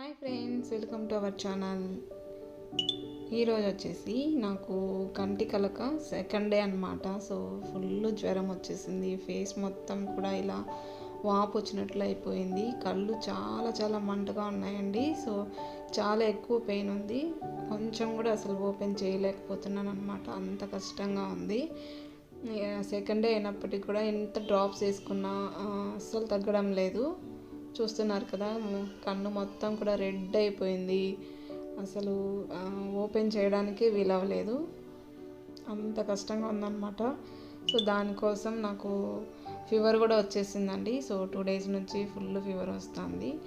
Hi friends welcome to our channel. ఈరోజు వచ్చేసి నాకు కంటి కలక సెకండ్ డే అనమాట సో ఫుల్ జ్వరం వచ్చేసింది. ఫేస్ మొత్తం కూడా ఇలా వాపు వచ్చినట్లు అయిపోయింది. కళ్ళు చాలా చాలా మంటగా ఉన్నాయండి. సో చాలా ఎక్కువ పెయిన్ ఉంది. కొంచెం కూడా అసలు ఓపెన్ చేయలేకపోతున్నాను అనమాట అంత కష్టంగా ఉంది. సెకండ్ డే అయినప్పటికీ కూడా ఎంత డ్రాప్స్ వేసుకున్నా అస్సలు తగ్గడం లేదు. చూస్తున్నారు కదా కన్ను మొత్తం కూడా రెడ్ అయిపోయింది. అసలు ఓపెన్ చేయడానికి వీలవ్వలేదు. అంత కష్టంగా ఉందన్నమాట. సో దానికోసం నాకు ఫీవర్ కూడా వచ్చేసిందండి. సో టూ డేస్ నుంచి ఫుల్ ఫీవర్ వస్తుంది.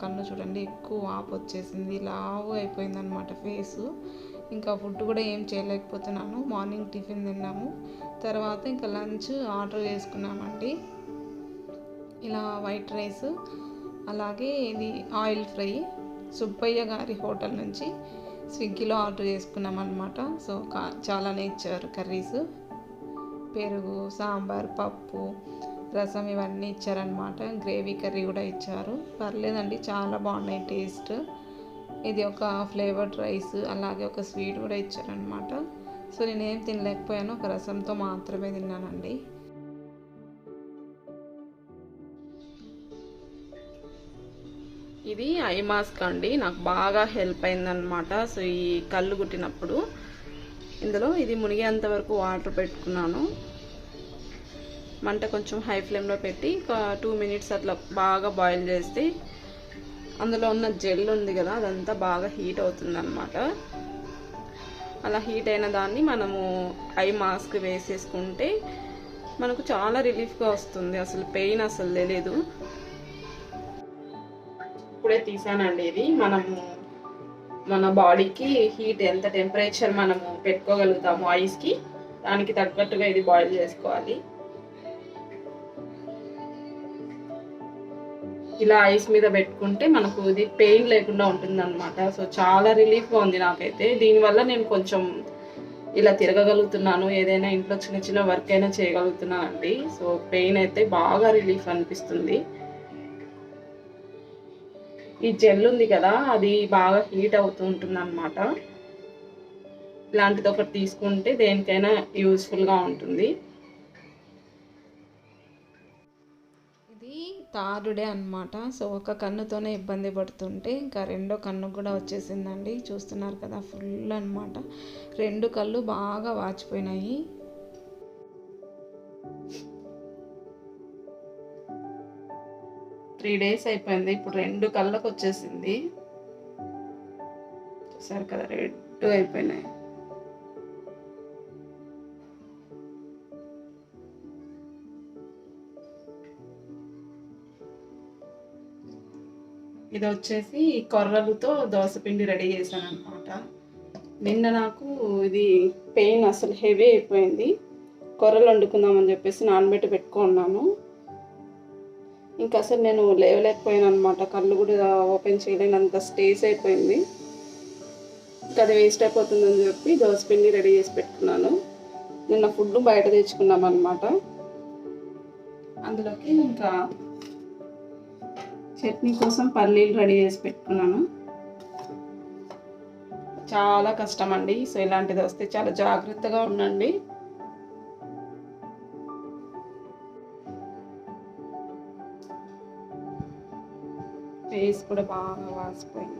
కన్ను చూడండి ఎక్కువ వాపు వచ్చేసింది. లావు అయిపోయిందనమాట ఫేసు. ఇంకా ఫుడ్ కూడా ఏం చేయలేకపోతున్నాను. మార్నింగ్ టిఫిన్ తిన్నాము. తర్వాత ఇంకా లంచ్ ఆర్డర్ చేసుకున్నామండి. ఇలా వైట్ రైస్ అలాగే ఇది ఆయిల్ ఫ్రై సుబ్బయ్య గారి హోటల్ నుంచి స్విగ్గీలో ఆర్డర్ చేసుకున్నాం అనమాట సో కా చాలానే ఇచ్చారు కర్రీస్. పెరుగు సాంబార్ పప్పు రసం ఇవన్నీ ఇచ్చారనమాట గ్రేవీ కర్రీ కూడా ఇచ్చారు. పర్లేదండి చాలా బాగున్నాయి టేస్ట్. ఇది ఒక ఫ్లేవర్డ్ రైస్ అలాగే ఒక స్వీట్ కూడా ఇచ్చారనమాట సో నేనేం తినలేకపోయాను ఒక రసంతో మాత్రమే తిన్నానండి. ఇది ఐ మాస్క్ అండి. నాకు బాగా హెల్ప్ అయిందనమాట సో ఈ కళ్ళు కుట్టినప్పుడు ఇందులో ఇది మునిగేంత వరకు వాటర్ పెట్టుకున్నాను. మంట కొంచెం హై ఫ్లేమ్లో పెట్టి ఒక టూ మినిట్స్ అట్లా బాగా బాయిల్ చేస్తే అందులో ఉన్న జెల్ ఉంది కదా అదంతా బాగా హీట్ అవుతుందన్నమాట. అలా హీట్ అయిన దాన్ని మనము ఐ మాస్క్ వేసేసుకుంటే మనకు చాలా రిలీఫ్గా వస్తుంది. అసలు పెయిన్ అసలు తెలియదు ఇప్పుడే తీసానండి ఇది. మనము మన బాడీకి హీట్ ఎంత టెంపరేచర్ మనము పెట్టుకోగలుగుతాము ఐస్కి దానికి తగ్గట్టుగా ఇది బాయిల్ చేసుకోవాలి. ఇలా ఐస్ మీద పెట్టుకుంటే మనకు ఇది పెయిన్ లేకుండా ఉంటుంది అనమాట సో చాలా రిలీఫ్గా ఉంది నాకైతే. దీనివల్ల నేను కొంచెం ఇలా తిరగగలుగుతున్నాను. ఏదైనా ఇంట్లో చిన్న చిన్న వర్క్ అయినా చేయగలుగుతున్నానండి. సో పెయిన్ అయితే బాగా రిలీఫ్ అనిపిస్తుంది. ఈ జెల్ ఉంది కదా అది బాగా హీట్ అవుతూ ఉంటుంది అనమాట ఇలాంటిది ఒకటి తీసుకుంటే దేనికైనా యూస్ఫుల్గా ఉంటుంది. ఇది తారుడే డే అనమాట సో ఒక కన్నుతోనే ఇబ్బంది పడుతుంటే ఇంకా రెండో కన్ను కూడా వచ్చేసిందండి. చూస్తున్నారు కదా ఫుల్ అన్నమాట. రెండు కళ్ళు బాగా వాచిపోయినాయి. త్రీ డేస్ అయిపోయింది. ఇప్పుడు రెండు కళ్ళకు వచ్చేసింది చూసారు కదా రెడ్ అయిపోయినాయి. ఇది వచ్చేసి కొర్రలతో దోసపిండి రెడీ చేశాను అనమాట నిన్న నాకు ఇది పెయిన్ అసలు హెవీ అయిపోయింది. కొర్రలు వండుకుందామని చెప్పేసి నానబెట్టి పెట్టుకున్నాను. ఇంకా అసలు నేను లేవలేకపోయాను అనమాట కళ్ళు కూడా ఓపెన్ చేయలేనంత స్టేజ్ అయిపోయింది. ఇంకా అది వేస్ట్ అయిపోతుందని చెప్పి దోసపిండి రెడీ చేసి పెట్టుకున్నాను. నిన్న ఫుడ్ బయట తెచ్చుకున్నాం అనమాట అందులోకి ఇంకా చట్నీ కోసం పల్లీలు రెడీ చేసి పెట్టుకున్నాను. చాలా కష్టం అండి సో ఇలాంటిది వస్తే చాలా జాగ్రత్తగా ఉండండి. ఫేస్ కూడా బాగా వాసిపోయింది.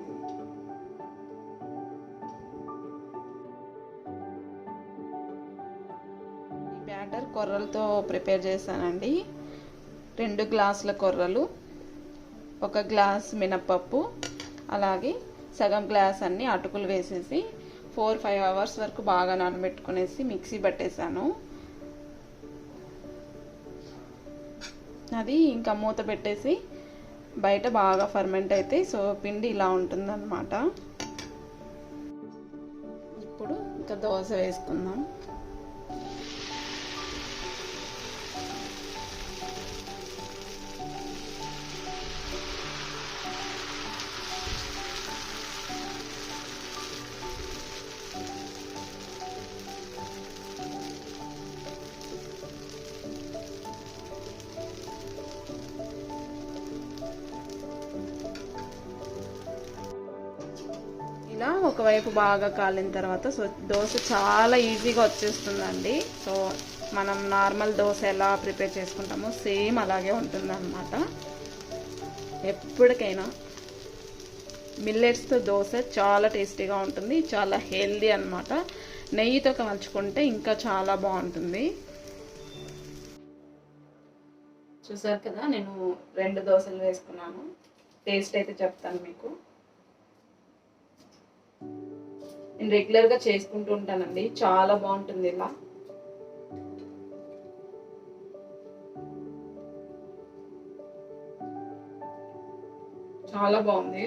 బ్యాటర్ కొర్రలతో ప్రిపేర్ చేశానండి. రెండు గ్లాసుల కొర్రలు ఒక గ్లాస్ మినప్పప్పు అలాగే సగం గ్లాస్ అన్ని అటుకులు వేసేసి ఫోర్ ఫైవ్ అవర్స్ వరకు బాగా నానబెట్టుకునేసి మిక్సీ పట్టేశాను. అది ఇంకా మూత పెట్టేసి బయట బాగా ఫర్మెంట్ అయితే సో పిండి ఇలా ఉంటుందన్నమాట. ఇప్పుడు ఇంకా దోశ వేసుకుందాం. ఇలా ఒకవైపు బాగా కాలిన తర్వాత సో దోశ చాలా ఈజీగా వచ్చేస్తుందండి. సో మనం నార్మల్ దోశ ఎలా ప్రిపేర్ చేసుకుంటామో సేమ్ అలాగే ఉంటుందన్నమాట. ఎప్పటికైనా మిల్లెట్స్తో దోశ చాలా టేస్టీగా ఉంటుంది చాలా హెల్దీ అనమాట నెయ్యితో కలుచుకుంటే ఇంకా చాలా బాగుంటుంది. చూసారు కదా నేను రెండు దోశలు వేసుకున్నాను. టేస్ట్ అయితే చెప్తాను మీకు. నేను రెగ్యులర్గా చేసుకుంటూ ఉంటానండి. చాలా బాగుంటుంది ఇలా. చాలా బాగుంది.